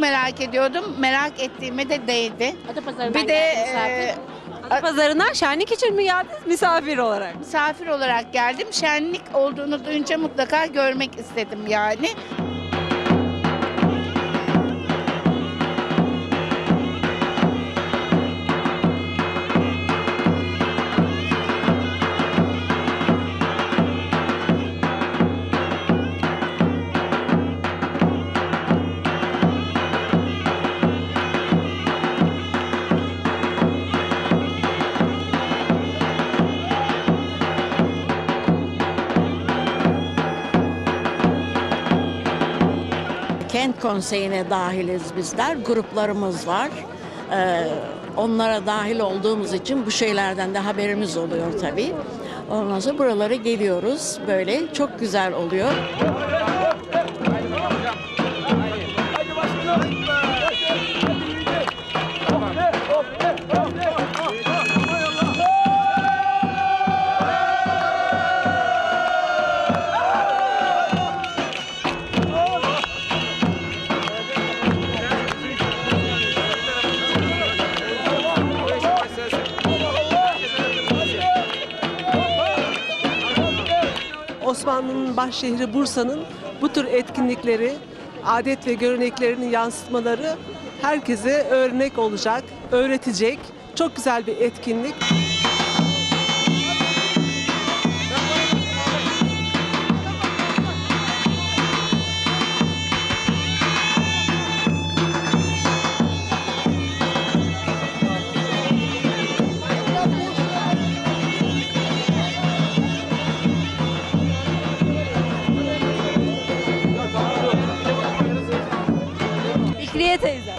merak ediyordum. Merak ettiğime de değdi. Adapazarı'ndan Bir de e, Pazarına şenlik için mi geldiniz misafir olarak? misafir olarak geldim. Şenlik olduğunu duyunca mutlaka görmek istedim yani. Kent konseyine dahiliz bizler. Gruplarımız var. Ee, onlara dahil olduğumuz için bu şeylerden de haberimiz oluyor tabii. Ondan sonra buralara geliyoruz. Böyle çok güzel oluyor. Osmanlı'nın baş şehri Bursa'nın bu tür etkinlikleri, adet ve göreneklerini yansıtmaları herkese örnek olacak, öğretecek. Çok güzel bir etkinlik.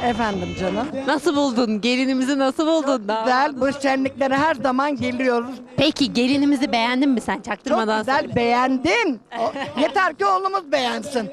Efendim canım. Nasıl buldun? Gelinimizi nasıl buldun? Daha- Güzel bu şenliklere her zaman geliyoruz. Peki gelinimizi beğendin mi sen Çok çaktırmadan güzel beğendim. O- Yeter ki oğlumuz beğensin.